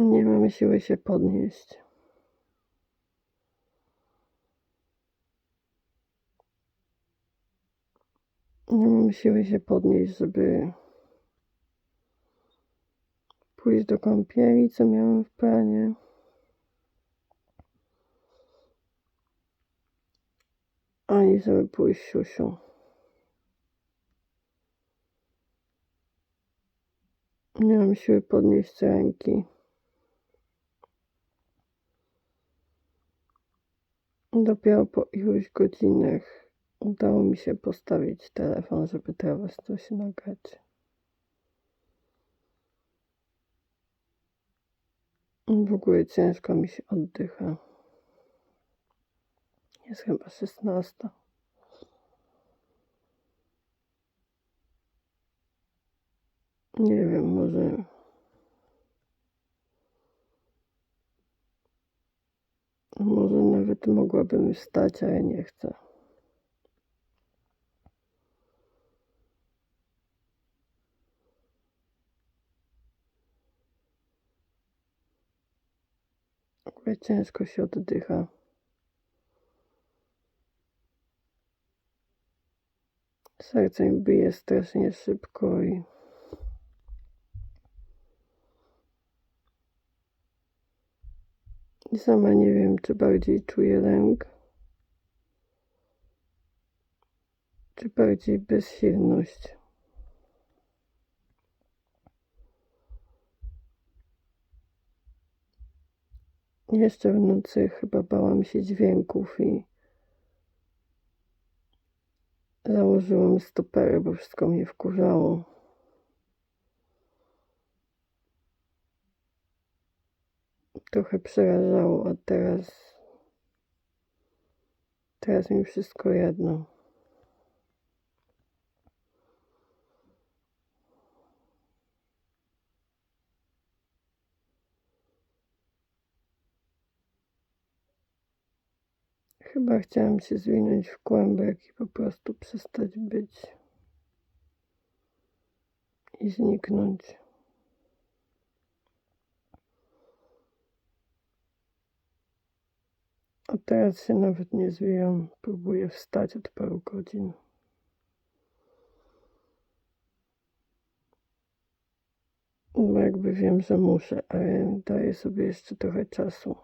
Nie mamy siły się podnieść. Nie mam siły się podnieść, żeby pójść do kąpieli, co miałem w planie. Ani żeby pójść siusiu. Nie mam siły podnieść ręki. Dopiero po iluś godzinach udało mi się postawić telefon, żeby teraz coś nagrać. W ogóle ciężko mi się oddycha. Jest chyba 16. Nie wiem, może. Może nawet mogłabym wstać, ale nie chcę. W ogóle ciężko się oddycha. Serce mi bije strasznie szybko i sama nie wiem, czy bardziej czuję lęk, czy bardziej bezsilność. Jeszcze w nocy chyba bałam się dźwięków i założyłam stopery, bo wszystko mnie wkurzało. Trochę przerażało, a teraz. Teraz mi wszystko jedno. Chyba chciałam się zwinąć w kłębek i po prostu przestać być i zniknąć. A teraz się nawet nie zwijam. Próbuję wstać od paru godzin. Bo jakby wiem, że muszę, ale daję sobie jeszcze trochę czasu.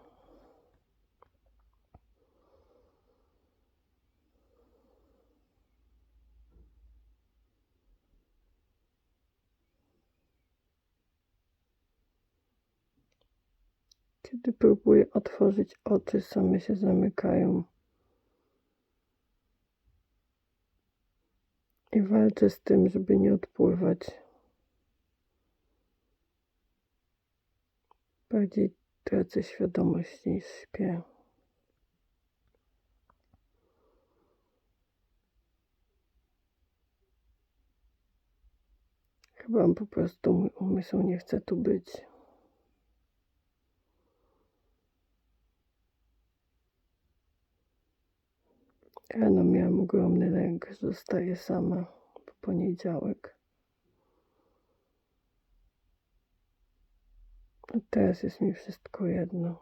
Kiedy próbuję otworzyć oczy, same się zamykają. I walczę z tym, żeby nie odpływać. Bardziej tracę świadomość niż śpię. Chyba po prostu mój umysł nie chce tu być. Rano miałam ogromny lęk, że zostaję sama w poniedziałek. A teraz jest mi wszystko jedno.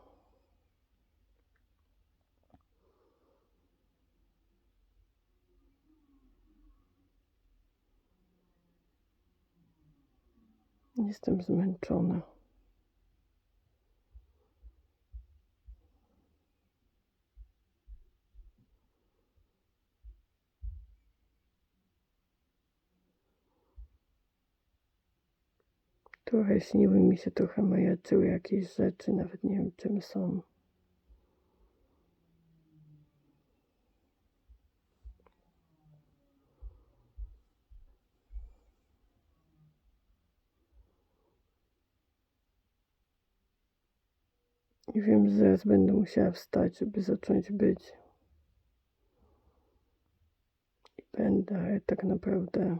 Jestem zmęczona. Trochę śniły mi się, trochę majaczyły jakieś rzeczy, nawet nie wiem czym są. I wiem, że zaraz będę musiała wstać, żeby zacząć być. I będę, ale tak naprawdę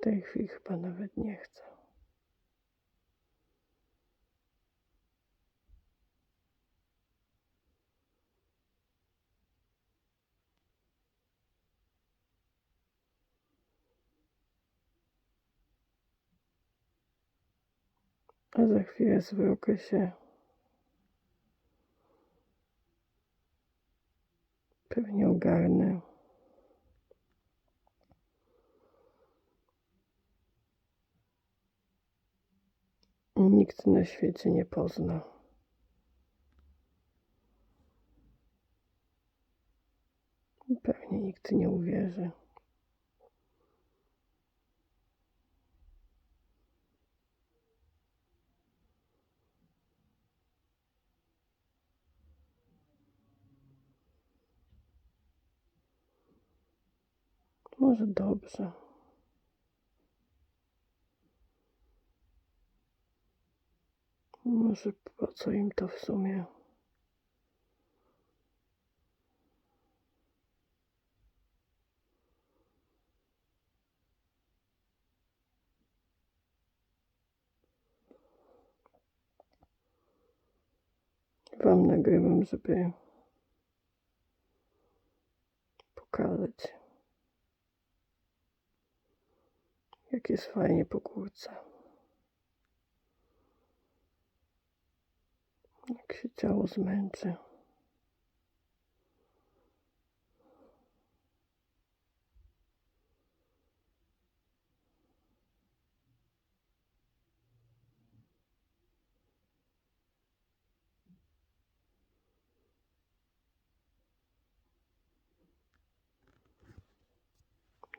w tej chwili chyba nawet nie chcę. A za chwilę zwrócę się. Pewnie ogarnę. Nikt na świecie nie pozna. Pewnie nikt nie uwierzy. Może dobrze. Może po co im to w sumie? Wam nagrywam, żeby pokazać, jak jest fajnie po górce. Jak się ciało zmęczy.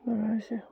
Na razie.